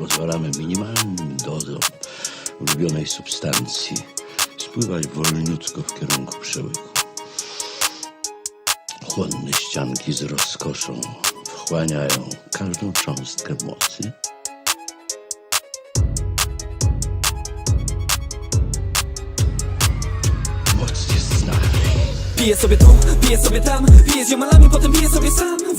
pozwalamy minimalnym dozom ulubionej substancji spływać wolniutko w kierunku przełyku. Chłonne ścianki z rozkoszą wchłaniają każdą cząstkę mocy. Piję sobie tu, piję sobie tam Piję z ziomalami, potem piję sobie sam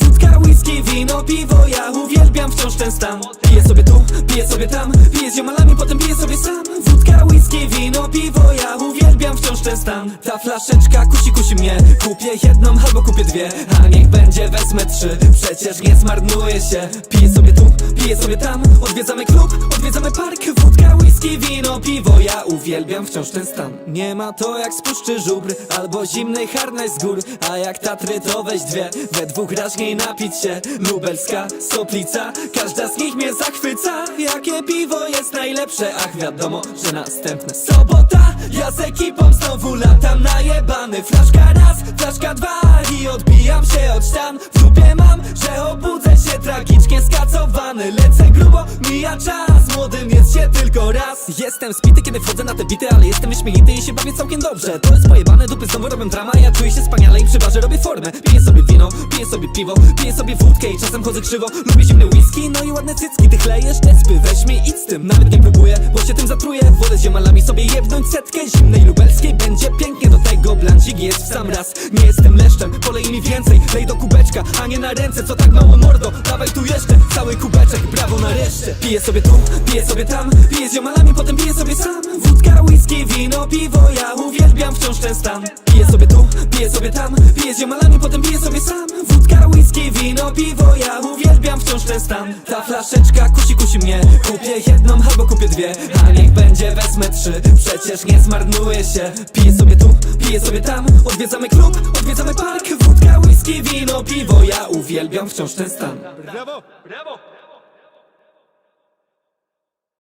whisky, wino, piwo Ja uwielbiam wciąż ten stan. Piję sobie tu, piję sobie tam Piję z ziomalami, potem piję sobie sam. Wódka, whisky, wino, piwo Ja uwielbiam wciąż ten stan. Ta flaszeczka kusi, kusi mnie. Kupię jedną albo kupię dwie A niech będzie, wezmę trzy. Przecież nie zmarnuje się. Piję sobie tu, piję sobie tam. Odwiedzamy klub, odwiedzamy park. Wódka, whisky, wino, piwo Ja uwielbiam wciąż ten stan. Nie ma to jak z puszczy żubr Albo zimnej harnaj z gór A jak Tatry to weź dwie. We dwóch raźniej napić się. Lubelska, Soplica Każda z nich mnie zachwyca. Jakie piwo jest najlepsze? Ach wiadomo, że następne. Sobota, ja z ekipą znowu latam najebany. Flaszka raz, flaszka dwa I odbijam się od ścian. W dupie mam, że obudzę się tragicznie skacowany. Lecę grubo, mija czas Młodym jest się tylko raz. Jestem spity, kiedy wchodzę na te bity Ale jestem wyśmienity i się bawię całkiem dobrze. To jest pojebane, dupy znowu robią drama. Ja czuję się wspaniale i przy barze robię formę. Piję sobie wino, piję sobie piwo Piję sobie wódkę i czasem chodzę krzywo. Lubię zimny whisky, no i ładne cycki. Ty chlejesz te spy, weź mi idź z tym. Nawet nie próbuję, bo się sobie jebnąć setkę Zimnej lubelskiej. Będzie pięknie Do tego blancik jest w sam raz. Nie jestem leszczem, polej mi więcej. Lej do kubeczka, a nie na ręce. Co tak mało mordo, dawaj tu jeszcze. Cały kubeczek, brawo nareszcie. Piję sobie tu, piję sobie tam. Piję z ziomalami, potem piję sobie sam. Wódka, whisky, wino, piwo. Ja uwielbiam wciąż ten stan. Piję sobie tu, piję sobie tam. Piję z ziomalami, potem piję sobie sam whisky, wino, piwo Ja uwielbiam wciąż ten stan. Ta flaszeczka kusi, kusi mnie. Kupię jedną albo kupię dwie. A niech będzie, wezmę trzy. Przecież nie zmarnuje się. Piję sobie tu, piję sobie tam. Odwiedzamy klub, odwiedzamy park. Wódka, whisky, wino, piwo. Ja uwielbiam wciąż ten stan. Brawo, brawo!